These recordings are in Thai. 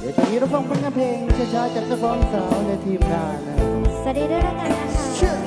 เดี๋ยวตอนนี้เราฟังผลงานเพลงช้าๆจากนักร้องสาวในทีมงานนะสวัสดีด้วยแล้วกันนะคะเชื่อ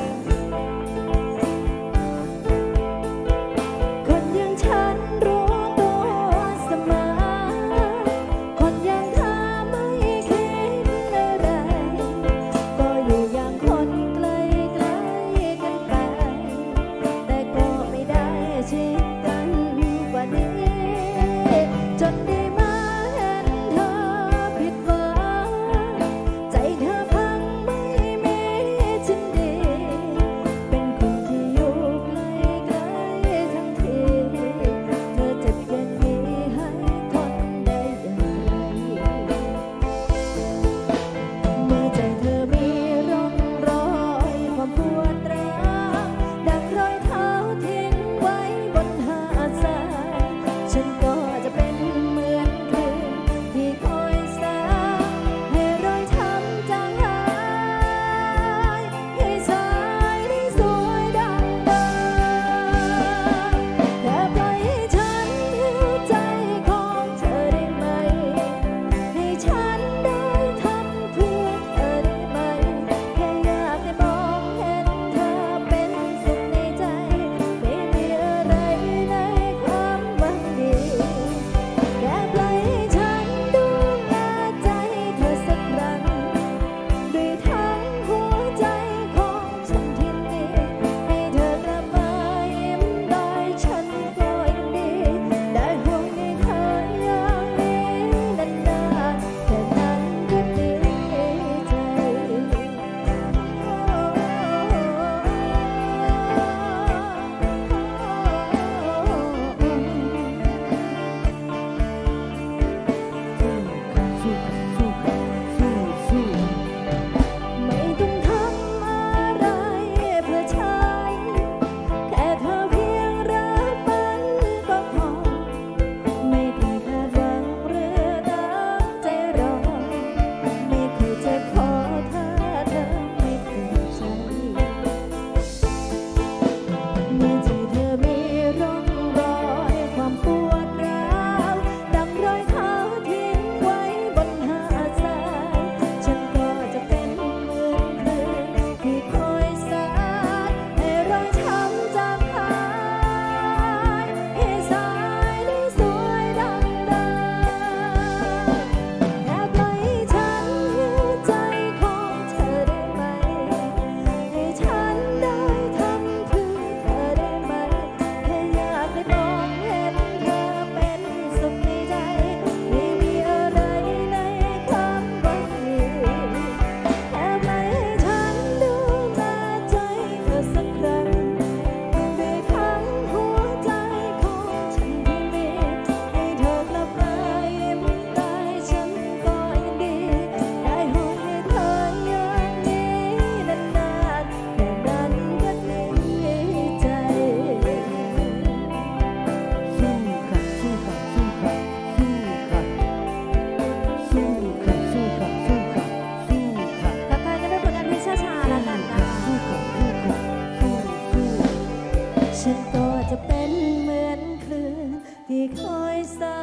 จะเป็นเหมือนคลื่นที่คอยสา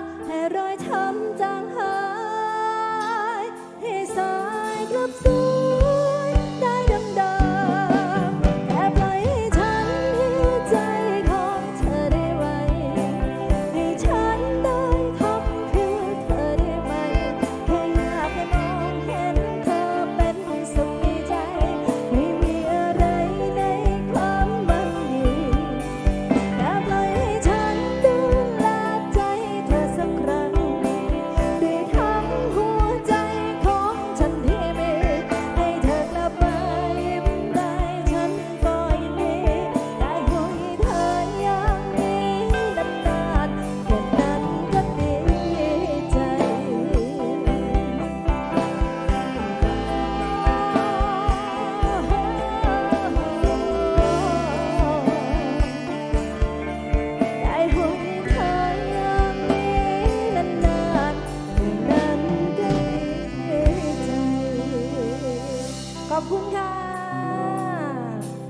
ดให้รอยช้ำจาง